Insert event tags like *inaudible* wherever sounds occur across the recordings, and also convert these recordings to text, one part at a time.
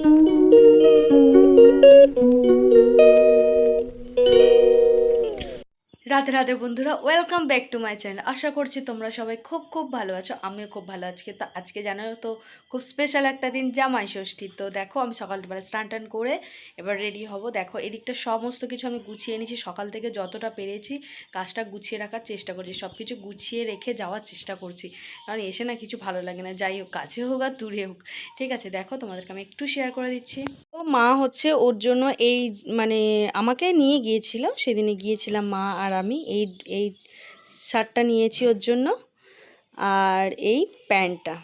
Thank you. Radhe Radhe বন্ধুরা welcome back to my channel আশা করছি তোমরা সবাই খুব খুব ভালো আছো, আমিও খুব ভালো আজকে তো আজকে জানো তো, খুব স্পেশাল একটা দিন জামাই ষষ্ঠী। তো দেখো, আমি সকালবেলা স্নান টান করে এবার রেডি হব। দেখো, এদিকটা সমস্ত কিছু আমি গুছিয়ে নিয়েছি সকাল থেকে যতটা পেরেছি কাজটা গুছিয়ে রাখার চেষ্টা করছি সব কিছু গুছিয়ে রেখে যাওয়ার চেষ্টা করছি। কারণ এসে না কিছু ভালো লাগে না, যাই হোক, কাছে হোক আর দূরে হোক। ঠিক আছে, দেখো, তোমাদেরকে আমি একটু শেয়ার করে দিচ্ছি। ও মা হচ্ছে ওর জন্য এই মানে আমাকে নিয়ে গিয়েছিল, সেদিনে গিয়েছিলাম মা আর আমি এই এই শার্টটা নিয়েছি ওর জন্য আর এই প্যান্টটা,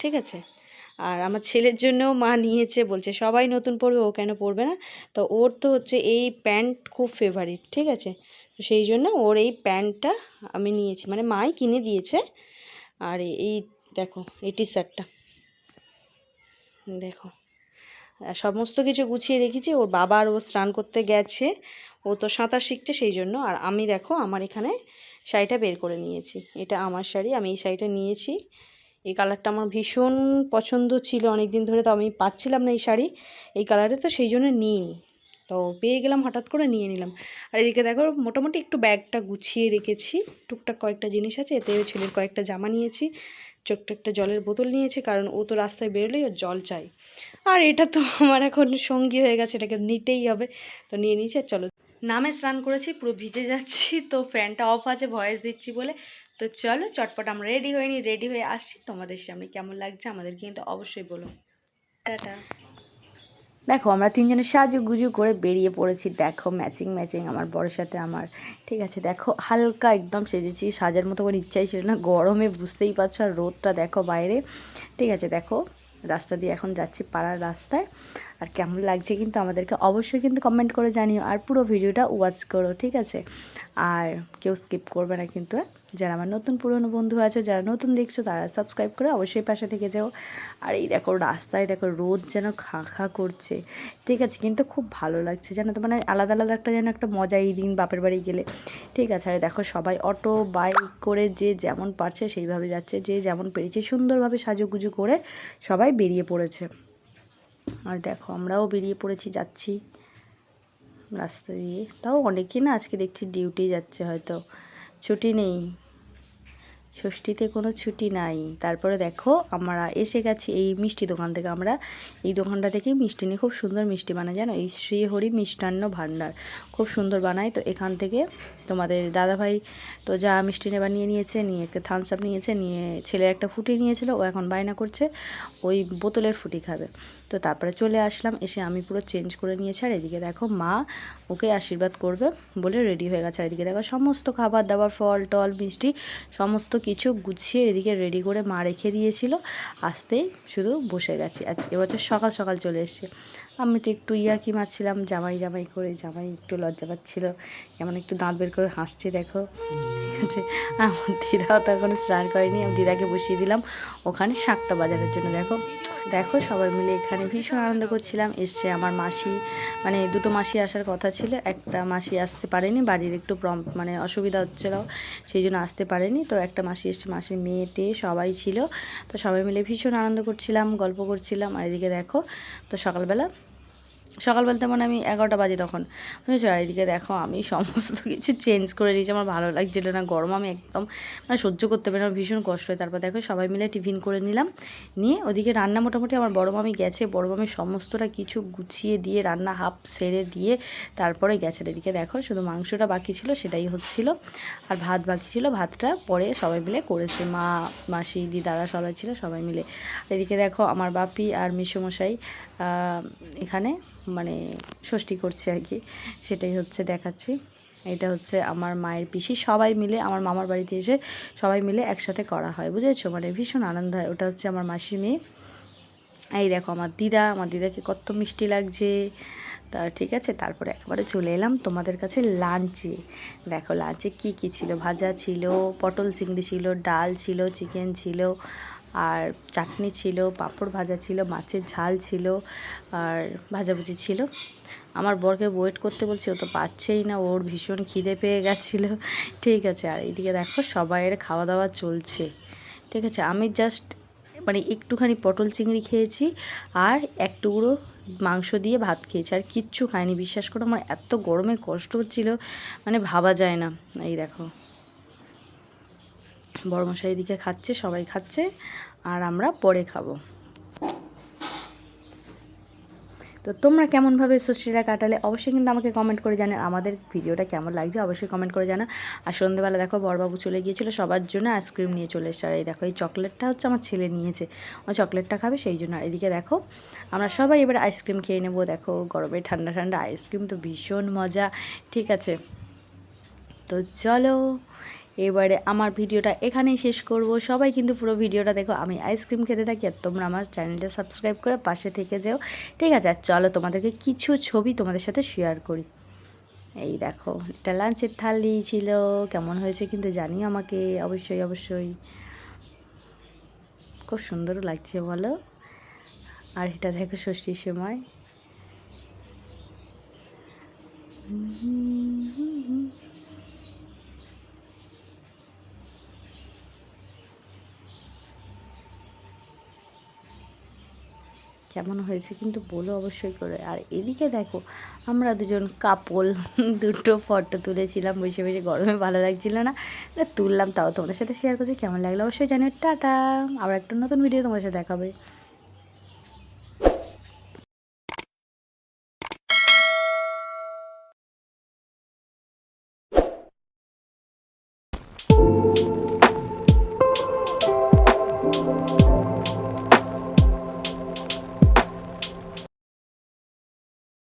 ঠিক আছে? আর আমার ছেলের জন্যও মা নিয়েছে, বলছে সবাই নতুন পরবে, ও কেন পরবে না? তো ওর তো হচ্ছে এই প্যান্ট খুব ফেভারিট ঠিক আছে? তো সেই জন্য ওর এই প্যান্টটা আমি নিয়েছি মানে মাই কিনে দিয়েছে। আর এই দেখো, এই টি। শার্টটা দেখো। সমস্ত কিছু গুছিয়ে রেখেছি। ওর বাবা আর ও স্নান করতে গেছে। ও তো সাঁতার শিখছে সেই জন্য। আর আমি দেখো, আমার এখানে শাড়িটা বের করে নিয়েছি। এটা আমার শাড়ি, আমি এই শাড়িটা নিয়েছি। এই কালারটা আমার ভীষণ পছন্দ ছিল। অনেক দিন ধরে তো আমি পাচ্ছিলাম না এই শাড়ি। এই কালারে তো সেই জন্য নিইনি। তো পেয়ে গেলাম, হঠাৎ করে নিয়ে নিলাম। আর এদিকে দেখো, মোটামুটি একটু ব্যাগটা গুছিয়ে রেখেছি। টুকটাক কয়েকটা জিনিস আছে। এতে ছেলের কয়েকটা জামা নিয়েছি। ছোট্ট একটা জলের বোতল নিয়েছে, কারণ ও তো রাস্তায় বেরোলেই ওর জল চাই। আর এটা তো আমার এখন সঙ্গী হয়ে গেছে, এটাকে নিতেই হবে। তো নিয়ে নিয়েছে, চলো। নামে স্নান করেছি, পুরো ভিজে যাচ্ছি, তো ফ্যানটা অফ আছে, ভয়েস দিচ্ছি বলে। তো চলো, চটপট আমরা রেডি হয়ে নি, রেডি হয়ে আসছি। তোমাদের সামনে কেমন লাগছে আমাদের কিন্তু অবশ্যই বলো। টাটা। দেখো, আমরা তিনজনের সাজু গুজু করে বেরিয়ে পড়েছি। দেখো ম্যাচিং ম্যাচিং আমার বড়ের সাথে আমার। ঠিক আছে, দেখো, হালকা একদম সেজেছি, সাজার মতো করে ইচ্ছাই ছিল না। গরমে বুঝতেই পারছ, আর রোদটা দেখো বাইরে। ঠিক আছে, দেখো, রাস্তা দিয়ে এখন যাচ্ছি পাড়ার রাস্তায়। আর কেমন লাগছে কিন্তু আমাদেরকে অবশ্যই কিন্তু কমেন্ট করে জানিও আর পুরো ভিডিওটা ওয়াচ করো, ঠিক আছে? আর কেউ স্কিপ করবে না কিন্তু যারা আমার নতুন পুরনো বন্ধু আছে, যারা নতুন দেখছ, তারা সাবস্ক্রাইব করে অবশ্যই পাশে থেকে যাও। আর এই দেখো রাস্তায় দেখো রোদ যেন খা খা করছে, ঠিক আছে? কিন্তু খুব ভালো লাগছে যেন তো? মানে আলাদা আলাদা একটা যেন একটা মজা এই দিন বাপের বাড়ি গেলে, ঠিক আছে? আর দেখো সবাই অটো বাইক করে যে যেমন পারছে সেইভাবে যাচ্ছে, যে যেমন পেরেছে, সুন্দরভাবে সাজুগুজু করে সবাই বেরিয়ে পড়েছে। আর দেখো, আমরাও বেরিয়ে পড়েছি, যাচ্ছি রাস্তা দিয়ে। তাও অনেকে না আজকে দেখছি ডিউটি যাচ্ছে হয়তো। ছুটি নেই। ষষ্ঠীতে কোনো ছুটি নাই। তারপরে দেখো আমরা এসে গেছি এই মিষ্টি দোকান থেকে। আমরা এই দোকানটা থেকেই মিষ্টি নিয়ে খুব সুন্দর মিষ্টি বানায় জানো? এই শ্রীহরি মিষ্টান্ন ভাণ্ডার খুব সুন্দর বানায়। তো এখান থেকে তোমাদের দাদাভাই তো যা মিষ্টি নেবার নিয়ে নিয়েছে, নিয়ে একটা থামস আপ নিয়েছে, নিয়ে ছেলের একটা ফুটি নিয়েছিল। ও এখন বায়না করছে। ওই বোতলের ফুটি খাবে। তো তারপরে চলে আসলাম। এসে আমি পুরো চেঞ্জ করে নিয়েছি। আর এদিকে দেখো মা ওকে আশীর্বাদ করবে বলে রেডি হয়ে গেছে। আর এদিকে দেখো সমস্ত খাবার দাবার ফল টল মিষ্টি, সমস্ত কিছু গুছিয়ে এদিকে রেডি করে মা রেখে দিয়েছিল। আসতেই শুধু বসে গেছি। আজ এবছর সকাল সকাল চলে এসছে। আমি তো একটু ইয়ার্কি মারছিলাম, জামাই জামাই করে, জামাই একটু লজ্জা পাচ্ছিল, কেমন একটু দাঁত বের করে হাসছে, দেখো। ঠিক আছে আর আমার দিদাও তো এখনও স্নান করেনি, আমি দিদাকে বসিয়ে দিলাম, ওখানে শাকটা বাজারের জন্য, দেখো। দেখো, সবাই মিলে এখানে ভীষণ আনন্দ করছিলাম, এসছে আমার মাসি মানে দুটো মাসি আসার কথা ছিল, একটা মাসি আসতে পারেনি, বাড়ির একটু প্রম মানে অসুবিধা হচ্ছিল, সেই জন্য আসতে পারেনি, তো একটা মাসি এসছে, মাসির মেয়ে টেয়ে সবাই ছিল, তো সবাই মিলে ভীষণ আনন্দ করছিলাম, গল্প করছিলাম, আর এদিকে দেখো, তো সকালবেলা সকাল বলতে মানে আমি এগারোটা বাজে তখন। বুঝেছ আর এদিকে দেখো, আমি সমস্ত কিছু চেঞ্জ করে দিয়েছি আমার ভালো লাগছিল না, গরম, আমি একদম মানে সহ্য করতে পারি আমার ভীষণ কষ্ট হয়। তারপর দেখো, সবাই মিলে টিফিন করে নিলাম, নিয়ে ওদিকে রান্না মোটামুটি আমার বড় মামি গেছে, বড় মামি সমস্তটা কিছু গুছিয়ে দিয়ে, রান্না হাফ সেরে দিয়ে তারপরে গেছে। এদিকে দেখো, শুধু মাংসটা বাকি ছিল, সেটাই হচ্ছিল, আর ভাত বাকি ছিল, ভাতটা পরে সবাই মিলে করেছে। মা, মাসি, দিদারা সবাই ছিল, সবাই মিলে। এদিকে দেখো, আমার বাপি আর মিশুমশাই এখানে মানে ষষ্ঠী করছে আর কি, সেটাই হচ্ছে দেখাচ্ছি। এটা হচ্ছে আমার মায়ের পিসি, সবাই মিলে আমার মামার বাড়িতে এসে সবাই মিলে একসাথে করা হয়, বুঝেছ? মানে ভীষণ আনন্দ হয়, ওটা হচ্ছে আমার মাসি মেয়ে। এই দেখো আমার দিদা, আমার দিদাকে কত মিষ্টি লাগছে। তা ঠিক আছে, তারপরে একবারে চলে এলাম তোমাদের কাছে লাঞ্চে। দেখো লাঞ্চে কি কি ছিল? ভাজা ছিল, পটল চিংড়ি ছিল, ডাল ছিল, চিকেন ছিল আর চাটনি ছিল, পাঁপড় ভাজা ছিল, মাছের ঝাল ছিল, আর ভাজাভুজি ছিল। আমার বরকে ওয়েট করতে বলছি, ও তো পাচ্ছেই না, ওর ভীষণ খিদে পেয়ে গেছিল। ঠিক আছে, আর এইদিকে দেখো সবাইয়ের খাওয়া দাওয়া চলছে। ঠিক আছে, আমি জাস্ট মানে একটুখানি পটল চিংড়ি খেয়েছি আর এক টুকরো মাংস দিয়ে ভাত খেয়েছি। আর কিচ্ছু খাইনি, বিশ্বাস করো, আমার এত গরমে কষ্ট হচ্ছিল মানে ভাবা যায় না। এই দেখো। বড়মশাই এদিকে খাচ্ছে, সবাই খাচ্ছে, আর আমরা পরে খাব। তো তোমরা কেমনভাবে ষষ্ঠীরা কাটালে অবশ্যই কিন্তু আমাকে কমেন্ট করে জানে আমাদের ভিডিওটা কেমন লাগছে অবশ্যই কমেন্ট করে জানা আর সন্ধ্যেবেলা দেখো বড়বাবু চলে গিয়েছিল, সবার জন্য আইসক্রিম নিয়ে চলে এসছে। আর এই দেখো, এই চকলেটটা হচ্ছে আমার ছেলে নিয়েছে, ও চকলেটটা খাবে সেই জন্য। আর এদিকে দেখো, আমরা সবাই এবার আইসক্রিম খেয়ে নেব। দেখো, গরমে ঠান্ডা ঠান্ডা আইসক্রিম তো ভীষণ মজা, ঠিক আছে? তো চলো এবারে আমার ভিডিওটা এখানেই শেষ করব। সবাই কিন্তু পুরো ভিডিওটা দেখো, আমি আইসক্রিম খেতে থাকি আর তোমরা আমার চ্যানেলটা সাবস্ক্রাইব করে পাশে থেকে যেও। ঠিক আছে, আর চলো তোমাদেরকে কিছু ছবি তোমাদের সাথে শেয়ার করি। এই দেখো, এটা লাঞ্চের থালি ছিল, কেমন হয়েছে কিন্তু জানি আমাকে, অবশ্যই অবশ্যই। খুব সুন্দরও লাগছে বলো। আর এটা দেখো ষষ্ঠীর সময়। কেমন হয়েছে কিন্তু বলো অবশ্যই করে। আর এদিকে দেখো, আমরা দুজন কাপল *laughs* দুটো ফটো তুলেছিলাম, বসে বসে গরমে ভালো লাগছিল না। তুললাম, তাও তোমাদের সাথে শেয়ার করছি, কেমন লাগল অবশ্যই জানিও। টাটা, আবার একটা নতুন ভিডিও তোমার সাথে দেখাবে